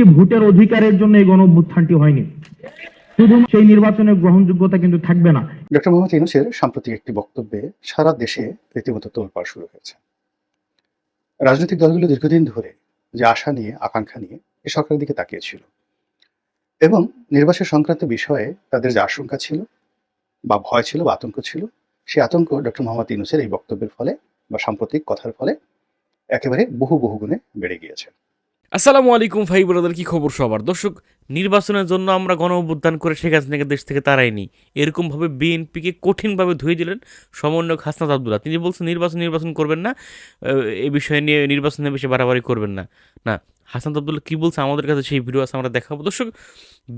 একটি ভোটের অধিকারের জন্য এই গণ অভ্যুত্থানটি হয়নি। শুধু সেই নির্বাচনের গ্রহণযোগ্যতা কিন্তু থাকবে না। ডক্টর মোহাম্মদ ইউনুসের সাম্প্রতিক একটি বক্তব্যে সারা দেশে রীতিমতো তোলপাড় শুরু হয়েছে। রাজনৈতিক দলগুলো দীর্ঘদিন ধরে যে আশা নিয়ে, আকাঙ্ক্ষা নিয়ে এ সরকারের দিকে তাকিয়েছিল এবং নির্বাচন সংক্রান্ত বিষয়ে তাদের যে আশঙ্কা ছিল বা ভয় ছিল বা আতঙ্ক ছিল সেই আতঙ্ক ডক্টর মোহাম্মদ ইউনুসের এই বক্তব্যের ফলে বা সাম্প্রতিক কথার ফলে একেবারে বহু বহু গুণে বেড়ে গিয়েছে। আসসালামু আলাইকুম ভাই ব্রাদার, কি খবর সবার? দর্শক, নির্বাচনের জন্য আমরা গণ অভ্যুত্থান করে শেখ হাসিনাকে দেশ থেকে তাড়াইনি। এরকমভাবে বিএনপিকে কঠিনভাবে ধুয়ে দিলেন সমন্বয়ক হাসনাত আবদুল্লাহ। তিনি বলছেন, নির্বাচন নির্বাচন করবেন না এই বিষয়ে নিয়ে নির্বাচনের বিষয়ে বাড়াবাড়ি করবেন না। না, হাসনাত আবদুল্লাহ কী বলছে আমাদের কাছে সেই ভিডিও আছে, আমরা দেখাবো। দর্শক,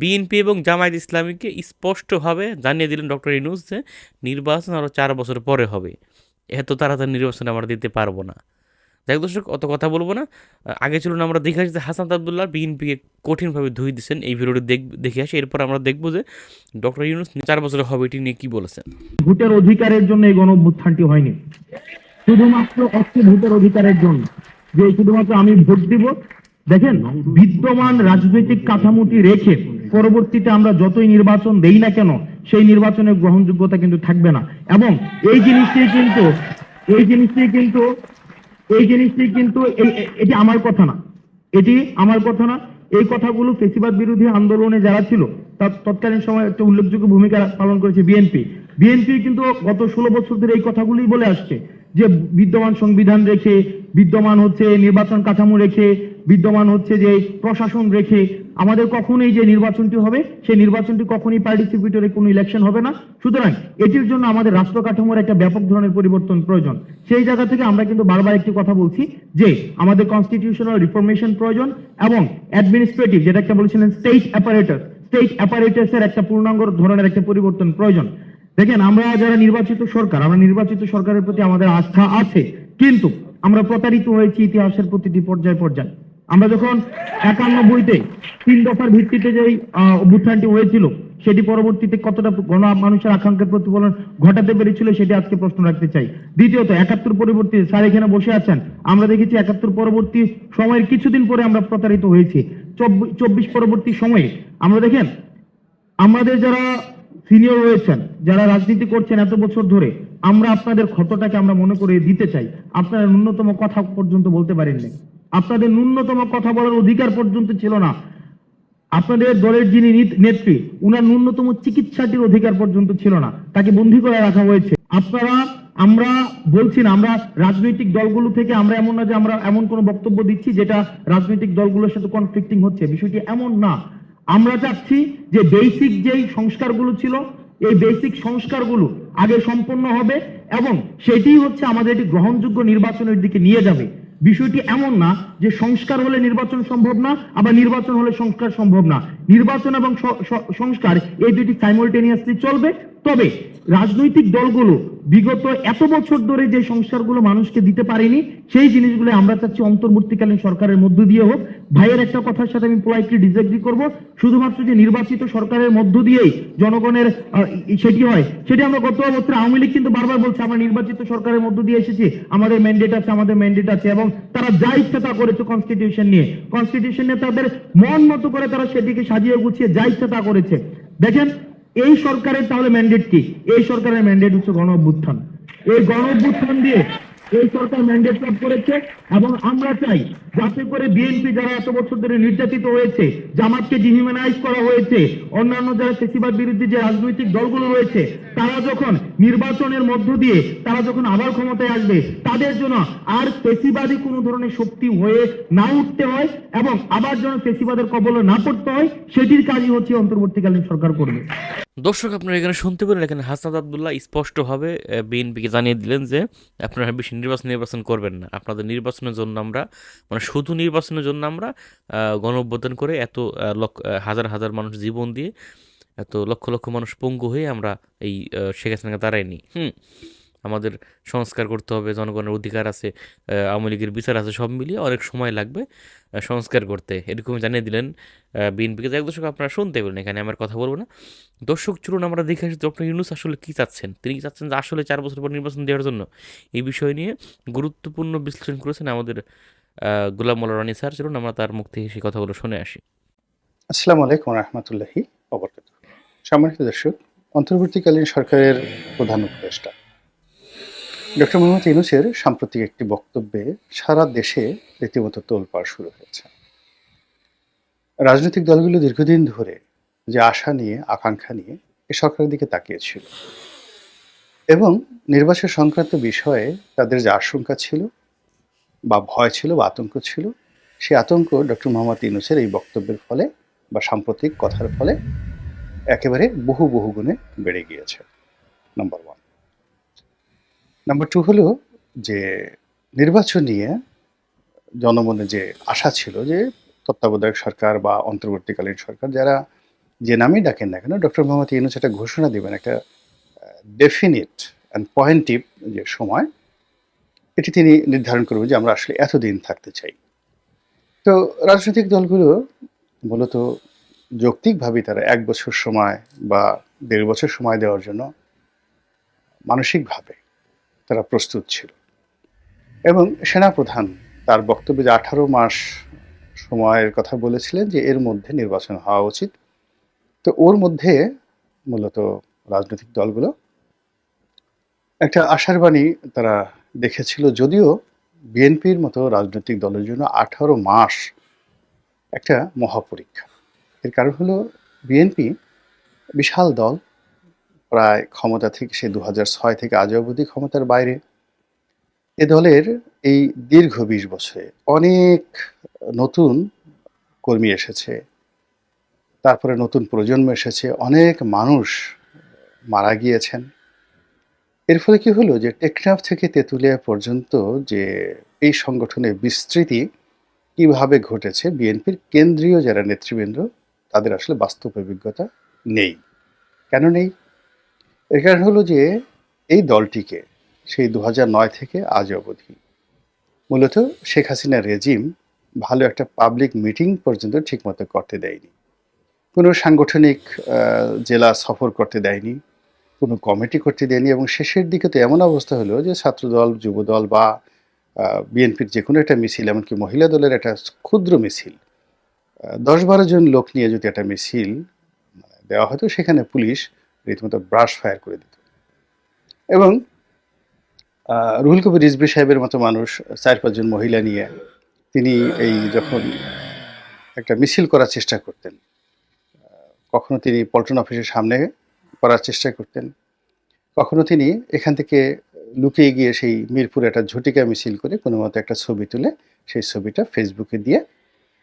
বিএনপি এবং জামায়াত ইসলামীকে স্পষ্টভাবে জানিয়ে দিলেন ডক্টর ইনুস যে, নির্বাচন আরও চার বছর পরে হবে। এত তাড়াতাড়ি নির্বাচন আমরা দিতে পারব না। যাই দর্শক, অত কথা বলব না। আগে চলুন আমরা দেখে আসি যে হাসান আবদুল্লাহ বিএনপিকে কঠিনভাবে ধুয়ে দিচ্ছেন এই ভিডিওটি দেখ দেখে আসি। এরপর আমরা দেখব যে ডক্টর ইউনুস চার বছরের হবে, এটি নিয়ে কী বলেছেন। ভোটের অধিকারের জন্য এই গণ অভ্যুত্থানটি হয়নি। শুধুমাত্র একটি ভোটের অধিকারের জন্য। যে শুধুমাত্র আমি ভোট দিব, দেখেন, বিদ্যমান রাজনৈতিক কাঠামোটি রেখে পরবর্তীতে আমরা যতই নির্বাচন দেই না কেন, সেই নির্বাচনের গ্রহণযোগ্যতা কিন্তু থাকবে না। এবং এই জিনিসটি কিন্তু এই জিনিসটি কিন্তু এই জিনিসটি কিন্তু এটি আমার কথা না। এটি আমার কথা না। এই কথাগুলো ফেসিবাদ বিরোধী আন্দোলনে যারা ছিল তৎকালীন সময় একটা উল্লেখযোগ্য ভূমিকা পালন করেছে বিএনপি। বিএনপি কিন্তু গত ষোলো বছর ধরে এই কথাগুলোই বলে আসছে যে বিদ্যমান সংবিধান রেখে, বিদ্যমান হচ্ছে নির্বাচন কাঠামো রেখে বিদ্যমান হচ্ছে যে প্রশাসন রেখে আমাদের কখনোই যে নির্বাচনটি হবে, সেই নির্বাচনটি কখনোই পার্টিসিপেটরি কোনো ইলেকশন হবে না। সুতরাং এটির জন্য আমাদের রাষ্ট্র কাঠামোর একটা ব্যাপক ধরনের পরিবর্তন প্রয়োজন। সেই জায়গা থেকে আমরা কিন্তু বারবার একটি কথা বলছি যে আমাদের কনস্টিটিউশনাল রিফরমেশন প্রয়োজন এবং অ্যাডমিনিস্ট্রেটিভ যেটা একটা বলেছিলেন স্টেট অ্যাপারেটাস স্টেট অ্যাপারেটাসের একটা পূর্ণাঙ্গ ধরনের একটা পরিবর্তন প্রয়োজন। দেখেন, আমরা যারা নির্বাচিত সরকার, আমরা নির্বাচিত সরকারের প্রতি আমাদের আস্থা আছে, কিন্তু আমরা প্রতারিত হয়েছি ইতিহাসের প্রতিটি পর্যায় পর্যায়ে। আমরা যখন একান্নব্বইতে তিন দফার ভিত্তিতে যে অভ্যুত্থানটি হয়েছিল, সেটি পরবর্তীতে কতটা গণ মানুষের আকাঙ্ক্ষার প্রতিফলন ঘটাতে পেরেছিল সেটি আজকে প্রশ্ন রাখতে চাই। দ্বিতীয়ত, একাত্তর পরবর্তী, স্যার এখানে বসে আছেন, আমরা দেখেছি একাত্তর পরবর্তী সময়ের কিছুদিন পরে আমরা প্রতারিত হয়েছি। চব্বিশ পরবর্তী সময়ে, আমরা দেখেন, আমাদের যারা সিনিয়র রয়েছেন, যারা রাজনীতি করছেন এত বছর ধরে, আমরা আপনাদের ক্ষতটাকে আমরা মনে করে দিতে চাই। আপনারা ন্যূনতম কথা পর্যন্ত বলতে পারেননি। আপনাদের ন্যূনতম কথা বলার অধিকার পর্যন্ত ছিল না। আপনাদের দলের যিনি নেত্রী, উনার ন্যূনতম চিকিৎসাটির অধিকার পর্যন্ত ছিল না। তাকে বন্দি করে রাখা হয়েছে। আপনারা, আমরা বলছি না, আমরা রাজনৈতিক দলগুলো থেকে আমরা এমন না যে আমরা এমন কোনো বক্তব্য দিচ্ছি যেটা রাজনৈতিক দলগুলোর সাথে কনফ্লিক্টিং হচ্ছে। বিষয়টি এমন না। আমরা চাচ্ছি যে বেসিক যেই সংস্কারগুলো ছিল, এই বেসিক সংস্কারগুলো আগে সম্পন্ন হবে এবং সেটি হচ্ছে আমাদের একটি গ্রহণযোগ্য নির্বাচনের দিকে নিয়ে যাবে। বিষয়টি এমন না যে সংস্কার হলে নির্বাচন সম্ভব না, আবার নির্বাচন হলে সংস্কার সম্ভব না। নির্বাচন এবং সংস্কার এই দুটি সাইমলটেনিয়াসলি চলবে। তবে রাজনৈতিক দলগুলো বিগত এত বছর ধরে যে সংস্কারগুলো মানুষকে দিতে পারেনি, সেই জিনিসগুলো আমরা চাচ্ছি অন্তর্বর্তীকালীন সরকারের মধ্য দিয়ে হোক। ভাইয়ের একটা কথার সাথে আমি পোলাইটলি ডিসএগ্রি করব। শুধুমাত্র যে নির্বাচিত সরকারের মধ্য দিয়েই জনগণের সেটি হয়, সেটি আমরা গত বছর আওয়ামী লীগ কিন্তু বারবার বলছে, আমরা নির্বাচিত সরকারের মধ্য দিয়ে এসেছি, আমাদের ম্যান্ডেট আছে, আমাদের ম্যান্ডেট আছে, এবং তারা যা ইচ্ছা তা করেছে কনস্টিটিউশন নিয়ে। কনস্টিটিউশন নিয়ে তাদের মন মতো করে তারা সেটিকে সাজিয়ে গুছিয়ে যা ইচ্ছা তা করেছে। দেখেন এই সরকারের তাহলে ম্যান্ডেট কি? এই সরকারের ম্যান্ডেট হচ্ছে গণ অভ্যুত্থান এই গণ অভ্যুত্থান দিয়ে এই সরকার ম্যান্ডেট লাভ করেছে এবং আমরা চাই যাতে করে বিএনপি যারা এত বছর ধরে নির্যাতিত হয়েছে, জামাতকে ডিহিউম্যানাইজ করা হয়েছে, অন্যান্য যারা ফেসিবাদ বিরুদ্ধে যে রাজনৈতিক দলগুলো রয়েছে, তারা যখন নির্বাচনের মধ্য দিয়ে তারা যখন আবার ক্ষমতায় আসবে, তাদের জন্য আর ফেসিবাদী কোনো ধরনের শক্তি হয়ে না উঠতে হয় এবং আবার যেন ফেসিবাদের কবলে না পড়তে হয়, সেটির কাজই হচ্ছে অন্তর্বর্তীকালীন সরকার করবে। দর্শক, আপনারা এখানে শুনতে পেলেন, এখানে হাসনাত আবদুল্লাহ স্পষ্টভাবে বিএনপিকে জানিয়ে দিলেন যে আপনারা বেশি নির্বাচন নির্বাচন করবেন না। আপনাদের নির্বাচনের জন্য আমরা মানে শুধু নির্বাচনের জন্য আমরা গণ করে এত লক্ষ হাজার হাজার মানুষ জীবন দিয়ে এত লক্ষ লক্ষ মানুষ পঙ্গু হয়ে আমরা এই শেখ হাসিনাকে দাঁড়াইনি হুম, আমাদের সংস্কার করতে হবে, জনগণের অধিকার আছে আওয়ামী লীগের বিচার আছে, সব মিলিয়ে অনেক সময় লাগবে সংস্কার করতে। এরকম জানিয়ে দিলেন বিএনপিকে। হোক দর্শক, আপনারা শুনতে পেলেন এখানে আমার কথা বলব না। দর্শক, চলুন আমরা দেখে আসি ডক্টর ইউনুস আসলে কী চাচ্ছেন? তিনি চাচ্ছেন যে আসলে চার বছর পর নির্বাচন দেওয়ার জন্য? এই বিষয় নিয়ে গুরুত্বপূর্ণ বিশ্লেষণ করেছেন আমাদের গোলাম মোল্লা রানী স্যার। চলুন আমরা তার মুখ থেকে সেই কথাগুলো শুনে আসি। আসসালামু আলাইকুম রহমতুল্লাহি অবরকাত সম্মানিত দর্শক, অন্তর্বর্তীকালীন সরকারের প্রধান উপদেষ্টা ডক্টর মোহাম্মদ ইউনুসের সাম্প্রতিক একটি বক্তব্যে সারা দেশে রীতিমতো তোলপাড় শুরু হয়েছে। রাজনৈতিক দলগুলো দীর্ঘদিন ধরে যে আশা নিয়ে, আকাঙ্ক্ষা নিয়ে এ সরকারের দিকে তাকিয়েছিল এবং নির্বাচন সংক্রান্ত বিষয়ে তাদের যে আশঙ্কা ছিল বা ভয় ছিল বা আতঙ্ক ছিল সেই আতঙ্ক ডক্টর মোহাম্মদ ইউনুসের এই বক্তব্যের ফলে বা সাম্প্রতিক কথার ফলে একেবারে বহু বহু গুণে বেড়ে গিয়েছে। নাম্বার ওয়ান নাম্বার টু হলো যে নির্বাচন নিয়ে জনমনে যে আশা ছিল যে তত্ত্বাবধায়ক সরকার বা অন্তর্বর্তীকালীন সরকার, যারা যে নামেই ডাকেন না কেন, ডক্টর মোহাম্মদ ইউনুস একটা ঘোষণা দেবেন, একটা ডেফিনিট অ্যান্ড পয়েন্টিভ যে সময়, এটি তিনি নির্ধারণ করবেন যে আমরা আসলে এতদিন থাকতে চাই। তো রাজনৈতিক দলগুলো মূলত যৌক্তিকভাবে তারা এক বছর সময় বা দেড় বছর সময় দেওয়ার জন্য মানসিকভাবে তারা প্রস্তুত ছিল। এবং সেনাপ্রধান তার বক্তব্যে যে আঠারো মাস সময়ের কথা বলেছিলেন যে এর মধ্যে নির্বাচন হওয়া উচিত। তো ওর মধ্যে মূলত রাজনৈতিক দলগুলো একটা আশার বাণী তারা দেখেছিল, যদিও বিএনপির মতো রাজনৈতিক দলের জন্য আঠারো মাস একটা মহাপরীক্ষা। এর কারণ হলো বিএনপি বিশাল দল, প্রায় ক্ষমতা থেকে সে দু ছয় থেকে আজ অবধি ক্ষমতার বাইরে। এ দলের এই দীর্ঘ বিশ বছরে অনেক নতুন কর্মী এসেছে, তারপরে নতুন প্রজন্ম এসেছে, অনেক মানুষ মারা গিয়েছেন। এর ফলে কি হলো যে টেকনাফ থেকে তেঁতুলিয়া পর্যন্ত যে এই সংগঠনের বিস্তৃতি কীভাবে ঘটেছে, বিএনপির কেন্দ্রীয় যারা নেতৃবৃন্দ তাদের আসলে বাস্তব অভিজ্ঞতা নেই। কেন নেই? এর কারণ হলো যে এই দলটিকে সেই দু নয় থেকে আজ অবধি মূলত শেখ হাসিনার রেজিম ভালো একটা পাবলিক মিটিং পর্যন্ত ঠিকমতো করতে দেয়নি। কোনো সাংগঠনিক জেলা সফর করতে দেয়নি, কোনো কমিটি করতে দেয়নি এবং শেষের দিকে তো এমন অবস্থা হলো যে ছাত্রদল, যুবদল বা বিএনপির যে কোনো একটা মিছিল, এমনকি মহিলা দলের একটা ক্ষুদ্র মিছিল দশ বারো জন লোক নিয়ে যদি একটা মিছিল মানে দেওয়া হতো, সেখানে পুলিশ রীতিমতো ব্রাশ ফায়ার করে দিত। এবং রুহুল কবির রিজবি সাহেবের মতো মানুষ চার পাঁচজন মহিলা নিয়ে তিনি এই যখন একটা মিছিল করার চেষ্টা করতেন, কখনো তিনি পল্টন অফিসের সামনে করার চেষ্টা করতেন, কখনো তিনি এখান থেকে লুকিয়ে গিয়ে সেই মিরপুরে একটা ঝটিকা মিছিল করে কোনো মতো একটা ছবি তুলে সেই ছবিটা ফেসবুকে দিয়ে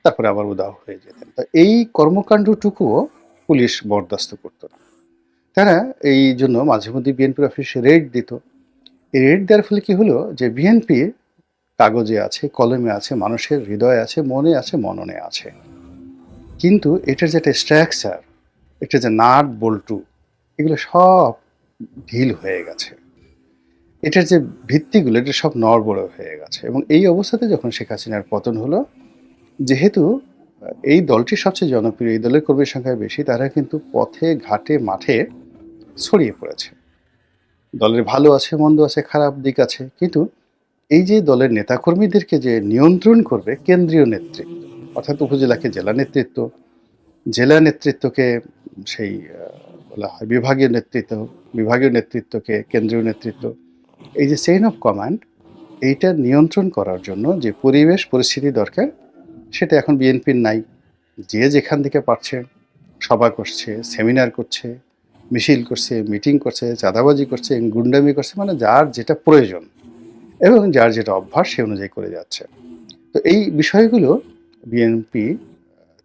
তারপরে আবার উদাও হয়ে যেতেন। তো এই কর্মকাণ্ডটুকুও পুলিশ বরদাস্ত করতো না। তারা এই জন্য মাঝে মধ্যে বিএনপির অফিসে রেড দিত। এই রেড দেওয়ার ফলে কী হলো যে বিএনপি কাগজে আছে, কলমে আছে, মানুষের হৃদয়ে আছে, মনে আছে, মননে আছে। কিন্তু এটার যেটা স্ট্রাকচার এটা যে নাট বল্টু, এগুলো সব ঢিল হয়ে গেছে। এটার যে ভিত্তিগুলো এটা সব নড়বড় হয়ে গেছে। এবং এই অবস্থাতে যখন শেখ হাসিনার পতন হলো যেহেতু এই দলটি সবচেয়ে জনপ্রিয়, এই দলের কর্মীর সংখ্যা বেশি, তারা কিন্তু পথে, ঘাটে, মাঠে ছড়িয়ে পড়েছে। দলের ভালো আছে, মন্দ আছে, খারাপ দিক আছে, কিন্তু এই যে দলের নেতাকর্মীদেরকে যে নিয়ন্ত্রণ করবে কেন্দ্রীয় নেতৃত্ব, অর্থাৎ উপজেলাকে জেলা নেতৃত্ব, জেলা নেতৃত্বকে সেই বলা হয় বিভাগীয় নেতৃত্ব, বিভাগীয় নেতৃত্বকে কেন্দ্রীয় নেতৃত্ব, এই যে চেইন অফ কমান্ড এইটা নিয়ন্ত্রণ করার জন্য যে পরিবেশ, পরিস্থিতি দরকার সেটা এখন বিএনপির নাই। যে যেখান থেকে পারছে, সভা করছে, সেমিনার করছে, মিছিল করছে, মিটিং করছে, চাঁদাবাজি করছে, গুন্ডামি করছে মানে যার যেটা প্রয়োজন এবং যার যেটা অভ্যাস সে অনুযায়ী করে যাচ্ছে। তো এই বিষয়গুলো বিএনপি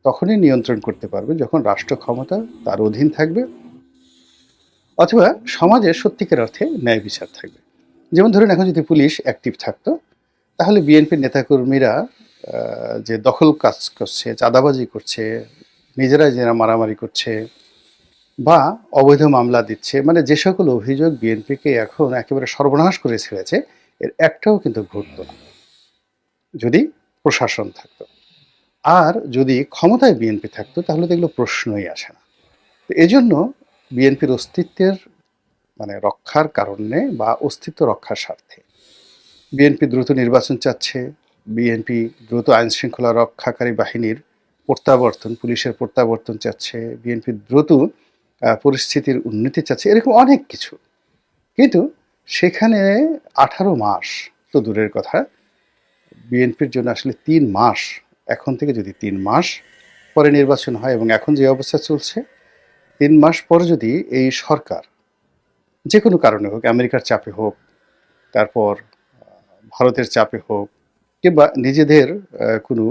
তখনই নিয়ন্ত্রণ করতে পারবে যখন রাষ্ট্র ক্ষমতা তার অধীন থাকবে অথবা সমাজে সত্যিকার অর্থে ন্যায় বিচার থাকবে। যেমন ধরুন, এখন যদি পুলিশ অ্যাক্টিভ থাকতো, তাহলে বিএনপির নেতাকর্মীরা যে দখল কাজ করছে, চাঁদাবাজি করছে, নিজেরাই যারা মারামারি করছে বা অবৈধ মামলা দিচ্ছে মানে যে সকল অভিযোগ বিএনপিকে এখন একেবারে সর্বনাশ করে ছেড়েছে, এর একটাও কিন্তু ঘটতো না। যদি প্রশাসন থাকতো। আর যদি ক্ষমতায় বিএনপি থাকতো, তাহলে তো এগুলো প্রশ্নই আসে না। তো এজন্য বিএনপির অস্তিত্বের মানে রক্ষার কারণে বা অস্তিত্ব রক্ষার স্বার্থে বিএনপি দ্রুত নির্বাচন চাচ্ছে বিএনপি দ্রুত আইন শৃঙ্খলা রক্ষাকারী বাহিনীর প্রত্যাবর্তন, পুলিশের প্রত্যাবর্তন চাচ্ছে, বিএনপি দ্রুত পরিস্থিতির উন্নতি চাচ্ছে, এরকম অনেক কিছু। কিন্তু সেখানে আঠারো মাস তো দূরের কথা। বিএনপির জন্য আসলে তিন মাস, এখন থেকে যদি তিন মাস পরে নির্বাচন হয় এবং এখন যে অবস্থা চলছে, তিন মাস পর যদি এই সরকার, যে কোনো কারণে হোক, আমেরিকার চাপে হোক, তারপর ভারতের চাপে হোক কিংবা নিজেদের কোনো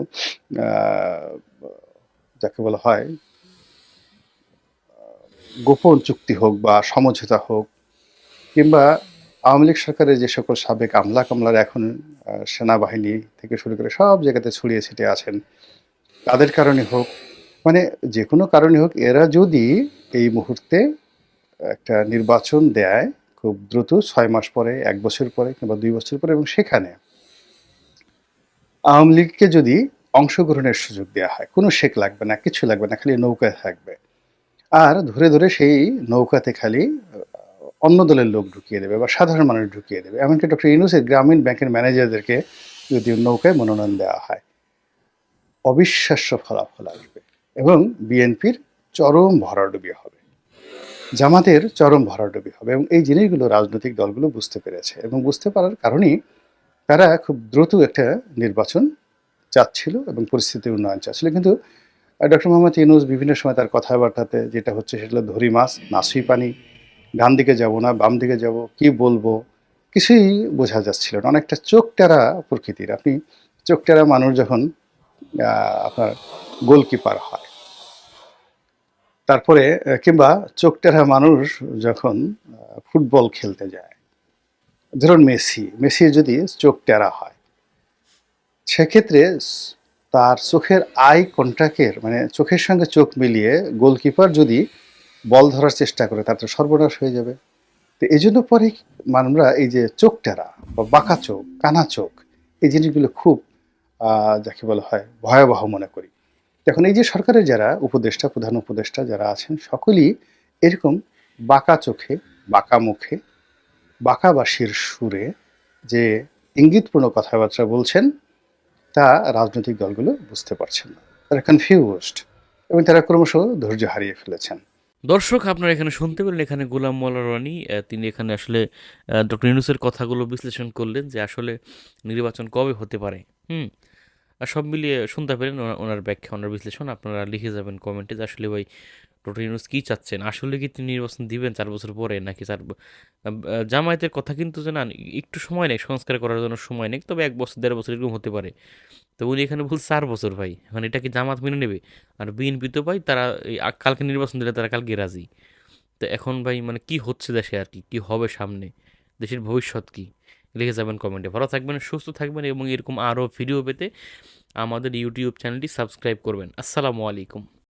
যাকে বলা হয় গোপন চুক্তি হোক বা সমঝোতা হোক, কিংবা আওয়ামী লীগ সরকারের যে সকল সাবেক আমলা কামলার এখন সেনাবাহিনী থেকে শুরু করে সব জায়গাতে ছড়িয়ে ছিটিয়ে আছেন, তাদের কারণে হোক মানে যে কোনো কারণে হোক, এরা যদি এই মুহূর্তে একটা নির্বাচন দেয় খুব দ্রুত, ছয় মাস পরে, এক বছর পরে কিংবা দুই বছর পরে এবং সেখানে আওয়ামী লীগকে যদি অংশগ্রহণের সুযোগ দেওয়া হয়, কোনো শেক লাগবে না, কিছু লাগবে না, খালি নৌকায় থাকবে। আর ধরে ধরে সেই নৌকাতে খালি অন্য দলের লোক ঢুকিয়ে দেবে বা সাধারণ মানুষ ঢুকিয়ে দেবে। এমনকি ডক্টর ইউনুসের গ্রামীণ ব্যাংকের ম্যানেজারদেরকে যদি নৌকায় মনোনয়ন দেওয়া হয়, অবিশ্বাস্য ফলাফল আসবে এবং বিএনপির চরম ভরাডুবি হবে। জামাতের চরম ভরাডুবি হবে এবং এই জিনিসগুলো রাজনৈতিক দলগুলো বুঝতে পেরেছে এবং বুঝতে পারার কারণেই তারা খুব দ্রুত একটা নির্বাচন চাচ্ছিল এবং পরিস্থিতির উন্নয়ন চাচ্ছিল। কিন্তু ডক্টর মোহাম্মদ ইউনুস বিভিন্ন সময় তার কথাবার্তাতে যেটা হচ্ছে সেটা ধরি মাছ নাসুই পানি, ডান দিকে যাব না, বাম দিকে যাব, কি বলব? কিছুই বোঝা যাচ্ছিল না। অনেকটা চোখ টেরা প্রকৃতির। আপনি চোখ টেরা মানুষ যখন আপনার গোলকিপার হয়, তারপরে কিংবা চোখ টেরা মানুষ যখন ফুটবল খেলতে যায় ধরুন মেসি, মেসির যদি চোখ টেরা হয়, সেক্ষেত্রে তার চোখের আই কন্ট্যাক্টের মানে চোখের সঙ্গে চোখ মিলিয়ে গোলকিপার যদি বল ধরার চেষ্টা করে, তার তো সর্বনাশ হয়ে যাবে। তো এই জন্য পরে আমরা এই যে চোখ টেরা বা বাঁকা চোখ, কানা চোখ, এই জিনিসগুলো খুব যাকে বলা হয় ভয়াবহ মনে করি। এখন এই যে সরকারের যারা উপদেষ্টা, প্রধান উপদেষ্টা যারা আছেন, সকলেই এরকম বাঁকা চোখে, বাঁকা মুখে বাঁকাবাসীর সুরে যে ইঙ্গিতপূর্ণ কথাবার্তা বলছেন, তা রাজনৈতিক দলগুলো বুঝতে পারছেন না। তারা কনফিউজড এবং তারা ক্রমশ ধৈর্য হারিয়ে ফেলেছেন। দর্শক, আপনারা এখানে শুনতে পেলেন এখানে গোলাম মোল্লা রনি তিনি এখানে আসলে ডক্টর ইউনুসের কথাগুলো বিশ্লেষণ করলেন যে আসলে নির্বাচন কবে হতে পারে। হুম, আর সব মিলিয়ে শুনতে পেলেন ওনার ব্যাখ্যা, ওনার বিশ্লেষণ, আপনারা লিখে যাবেন কমেন্টে যে আসলে ভাই ডক্টর ইউনুস কী চাচ্ছেন? আসলে কি তিনি নির্বাচন দিবেন চার বছর পরে? নাকি চার জামায়াতের কথা কিন্তু জানান, একটু সময় নেই, সংস্কার করার জন্য সময় নেই, তবে এক বছর, দেড় বছর এরকম হতে পারে। তো উনি এখানে বল চার বছর ভাই এখন এটা কি জামাত মেনে নেবে? আর বিএনপি তো ভাই, তারা কালকে নির্বাচন দিলে তারা কালকে রাজি। তো এখন ভাই মানে কি হচ্ছে দেশে আর কি? কি হবে সামনে? দেশের ভবিষ্যৎ কি? লিখে যাবেন কমেন্টে। ভালো থাকবেন, সুস্থ থাকবেন এবং এরকম আরও ভিডিও পেতে আমাদের ইউটিউব চ্যানেলটি সাবস্ক্রাইব করবেন। আসসালামু আলাইকুম।